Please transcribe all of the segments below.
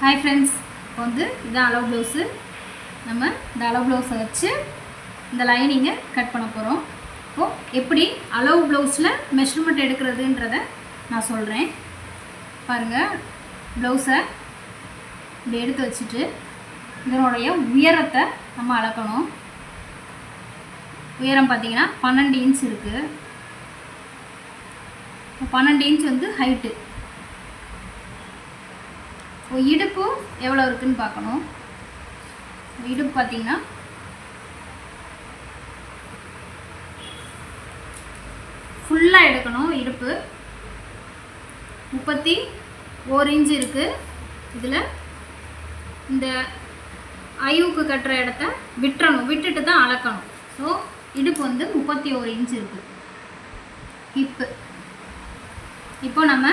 Hi friends இப்போ வந்து இதான் அளவு ப்ளவுஸு நம்ம இந்த அளவு ப்ளவுஸை வச்சு இந்த லைனிங்கை கட் பண்ண போகிறோம் இப்போது எப்படி அளவு ப்ளவுஸில் மெஷர்மெண்ட் எடுக்கிறதுன்றத நான் சொல்கிறேன் பாருங்கள் ப்ளவுஸை இப்படி எடுத்து வச்சுட்டு இதனுடைய உயரத்தை நம்ம அளக்கணும். உயரம் பார்த்தீங்கன்னா பன்னெண்டு இன்ச் இருக்குது பன்னெண்டு இன்ச் வந்து ஹைட்டு இப்போ இடுப்பு எவ்வளோ இருக்குன்னு பார்க்கணும். இடுப்பு பார்த்தீங்கன்னா ஃபுல்லாக எடுக்கணும் இடுப்பு. முப்பத்தி ஓர் இன்ச் இருக்குது இதில் இந்த ஐவுக்கு கட்டுற இடத்த விட்டுறணும். விட்டுட்டு தான் அளக்கணும். ஸோ இடுப்பு வந்து முப்பத்தி ஓரு இன்ச் இருக்குது ஹிப்பு இப்போ நம்ம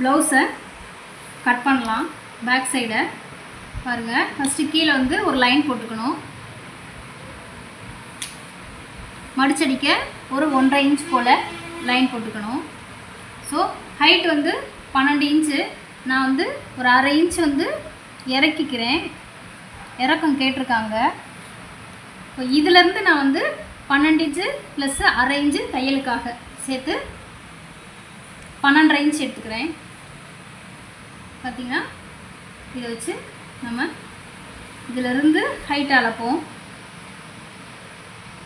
ப்ளவுஸை கட் பண்ணலாம். பேக் சைடை பாருங்கள் ஃபஸ்ட்டு கீழே வந்து ஒரு லைன் போட்டுக்கணும். மடிச்சடிக்க ஒரு ஒன்றரை இன்ச் போல் லைன் போட்டுக்கணும். ஸோ ஹைட் வந்து பன்னெண்டு இன்ச்சு நான் வந்து ஒரு அரை இன்ச் வந்து இறக்கிக்கிறேன். இறக்கம் கேட்டிருக்காங்க. இப்போ இதிலேருந்து நான் வந்து பன்னெண்டு இன்ச்சு ப்ளஸ்ஸு அரை இன்ச்சு தையலுக்காக சேர்த்து பன்னெண்டரை இன்ச் எடுத்துக்கிறேன். பார்த்தீங்கன்னா இதை வச்சு நம்ம இதிலிருந்து ஹைட் அளப்போம்.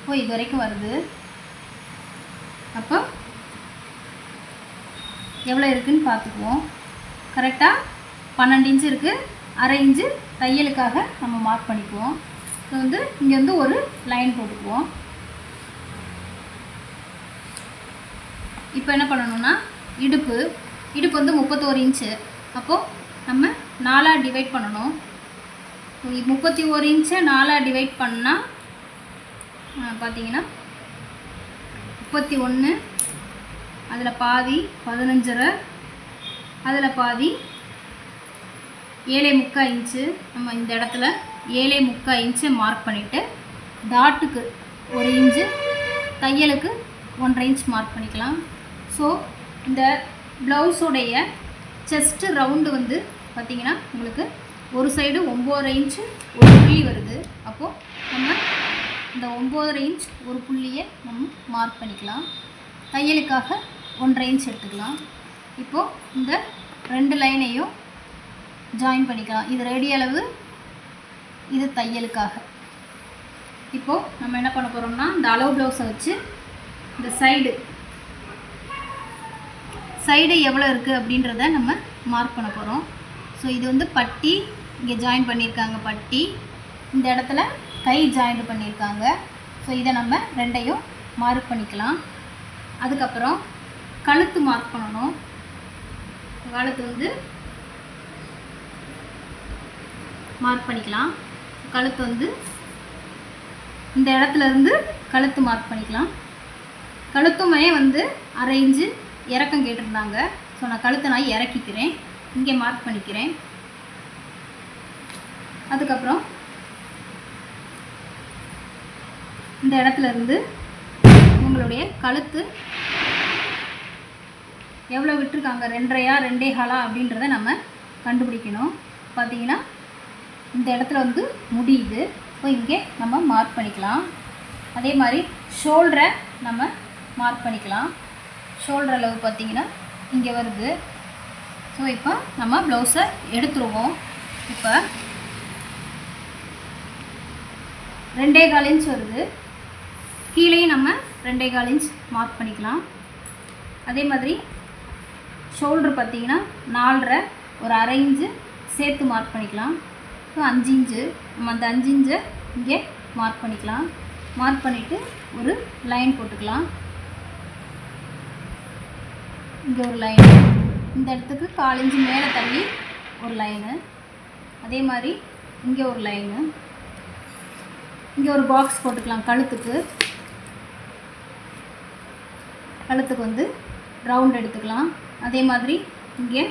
ஓ இது வரைக்கும் வருது. அப்போ எவ்வளோ இருக்குதுன்னு பார்த்துக்குவோம். கரெக்டாக பன்னெண்டு இன்ச்சு இருக்குது அரை இன்ச்சு தையலுக்காக நம்ம மார்க் பண்ணிக்குவோம். இது வந்து இங்கே வந்து ஒரு லைன் போட்டுக்குவோம். இப்போ என்ன பண்ணணும்னா இடுப்பு. இடுப்பு வந்து முப்பத்தோரு இன்ச்சு அப்போது நம்ம நாலாக டிவைட் பண்ணணும். முப்பத்தி ஒரு இன்ச்சை நாலாக டிவைட் பண்ணால் பார்த்தீங்கன்னா முப்பத்தி ஒன்று அதில் பாதி பதினஞ்சரை அதில் பாதி ஏழை முக்கால் இன்ச்சு நம்ம இந்த இடத்துல ஏழை முக்கால் இன்ச்சை மார்க் பண்ணிவிட்டு டாட்டுக்கு ஒரு இன்ச்சு தையலுக்கு ஒன்றரை இன்ச் மார்க் பண்ணிக்கலாம். ஸோ இந்த ப்ளவுஸோடைய செஸ்ட்டு ரவுண்டு வந்து பார்த்திங்கன்னா உங்களுக்கு ஒரு சைடு ஒம்பது இன்ச்சு ஒரு புள்ளி வருது. அப்போது நம்ம இந்த ஒம்பது இன்ச் ஒரு புள்ளியை நம்ம மார்க் பண்ணிக்கலாம். தையலுக்காக ஒன்றரை இன்ச் எடுத்துக்கலாம். இப்போது இந்த ரெண்டு லைனையும் ஜாயின் பண்ணிக்கலாம். இது ரெடி அளவு இது தையலுக்காக. இப்போது நம்ம என்ன பண்ண போகிறோம்னா இந்த அளவு ப்ளவுஸை வச்சு இந்த சைடு சைடு எவ்வளோ இருக்குது அப்படின்றத நம்ம மார்க் பண்ண போகிறோம் ஸோ இது வந்து பட்டி. இங்கே ஜாயின் பண்ணியிருக்காங்க பட்டி. இந்த இடத்துல கை ஜாயின் பண்ணியிருக்காங்க ஸோ இதை நம்ம ரெண்டையும் மார்க் பண்ணிக்கலாம். அதுக்கப்புறம் கழுத்து மார்க் பண்ணணும். கழுத்து வந்து மார்க் பண்ணிக்கலாம். கழுத்து வந்து இந்த இடத்துலருந்து கழுத்து மார்க் பண்ணிக்கலாம். கழுத்துமே வந்து அரை இன்ச்சு இறக்கம் கேட்டிருந்தாங்க. ஸோ நான் கழுத்தை நான் இறக்கிக்கிறேன். இங்கே மார்க் பண்ணிக்கிறேன். அதுக்கப்புறம் இந்த இடத்துல இருந்து உங்களுடைய கழுத்து எவ்வளோ விட்டுருக்காங்க? ரெண்டரையா ரெண்டே ஹாலா அப்படின்றத நம்ம கண்டுபிடிக்கணும். பார்த்தீங்கன்னா இந்த இடத்துல வந்து முடியுது. ஸோ இங்கே நம்ம மார்க் பண்ணிக்கலாம். அதே மாதிரி ஷோல்டரை நம்ம மார்க் பண்ணிக்கலாம். ஷோல்டர் அளவு பார்த்தீங்கன்னா இங்கே வருது. ஸோ இப்போ நம்ம ப்ளவுஸை எடுத்துருவோம். இப்போ ரெண்டே கால் இன்ச் வருது. கீழேயும் நம்ம ரெண்டே கால் இன்ச் மார்க் பண்ணிக்கலாம். அதே மாதிரி ஷோல்டர் பார்த்தீங்கன்னா நாலரை ஒரு அரை இன்ச்சு சேர்த்து மார்க் பண்ணிக்கலாம். ஸோ அஞ்சு இன்ச்சு நம்ம அந்த அஞ்சு இன்ச்சை இங்கே மார்க் பண்ணிக்கலாம். மார்க் பண்ணிவிட்டு ஒரு லைன் போட்டுக்கலாம். இங்கே ஒரு லைனு இந்த இடத்துக்கு கால் மேலே தள்ளி ஒரு லைனு அதே மாதிரி இங்கே ஒரு லைனு இங்கே ஒரு பாக்ஸ் போட்டுக்கலாம் கழுத்துக்கு. கழுத்துக்கு வந்து ரவுண்ட் எடுத்துக்கலாம். அதே மாதிரி இங்கே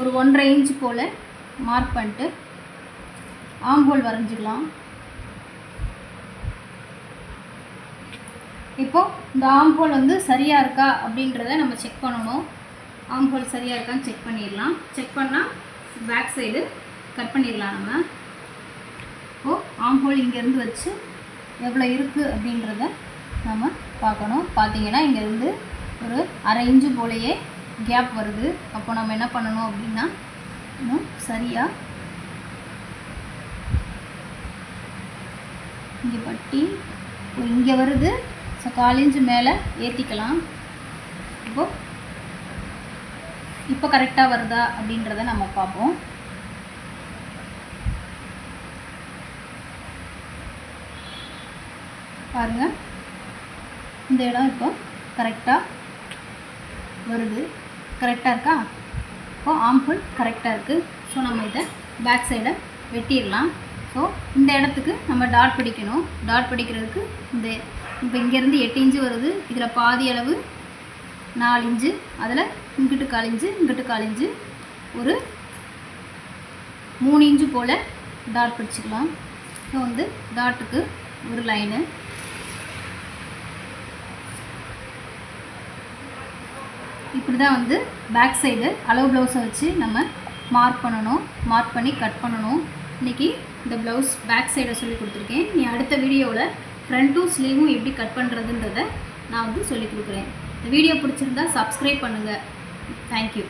ஒரு ஒன்றரை இன்ச் போல் மார்க் பண்ணிட்டு ஆம்போல் வரைஞ்சிக்கலாம். இப்போது இந்த ஆம்போல் வந்து சரியாக இருக்கா அப்படின்றத நம்ம செக் பண்ணணும். ஆம்போல் சரியாக இருக்கான்னு செக் பண்ணிடலாம். செக் பண்ணால் பேக் சைடு கட் பண்ணிடலாம் நம்ம. இப்போது ஆம்போல் இங்கேருந்து வச்சு எவ்வளோ இருக்குது அப்படின்றத நம்ம பார்க்கணும். பார்த்தீங்கன்னா இங்கேருந்து ஒரு அரை இன்ச்சு போலையே கேப் வருது. அப்போ நம்ம என்ன பண்ணணும் அப்படின்னா இன்னும் சரியாக இங்கே பட்டி இங்கே வருது. ஸோ கால் இன்ச்சு மேலே ஏற்றிக்கலாம் இப்போது இப்போ கரெக்டாக வருதா அப்படின்றத நம்ம பார்ப்போம். பாருங்கள் இந்த இடம் இப்போ கரெக்டாக வருது. கரெக்டாக இருக்கா? இப்போது ஆம்புல் கரெக்டாக இருக்குது ஸோ நம்ம இதை பேக் சைடை வெட்டிடலாம். ஸோ இந்த இடத்துக்கு நம்ம டாட் பிடிக்கணும். டாட் பிடிக்கிறதுக்கு இந்த இப்போ இங்கேருந்து எட்டு இன்ச்சு வருது. இதில் பாதி அளவு நாலு இன்ச்சு அதில் இங்கிட்டு கால் இன்ச்சு இங்கிட்டு கால் இன்ச்சு. ஒரு மூணு இன்ச்சு போல் டாட் பிடிச்சிக்கலாம். இப்போ வந்து டாட்டுக்கு ஒரு லைனு இப்படி தான் வந்து பேக் சைடு அளவு ப்ளவுஸை வச்சு நம்ம மார்க் பண்ணணும். மார்க் பண்ணி கட் பண்ணணும். இன்றைக்கி இந்த ப்ளவுஸ் பேக் சைடை சொல்லி கொடுத்துருக்கேன். நீ அடுத்த வீடியோவில் ஃப்ரண்ட்டும் ஸ்லீவும் எப்படி கட் பண்ணுறதுன்றதை நான் வந்து சொல்லிக் கொடுக்குறேன். இந்த வீடியோ பிடிச்சிருந்தா சப்ஸ்கிரைப் பண்ணுங்கள் தேங்க்யூ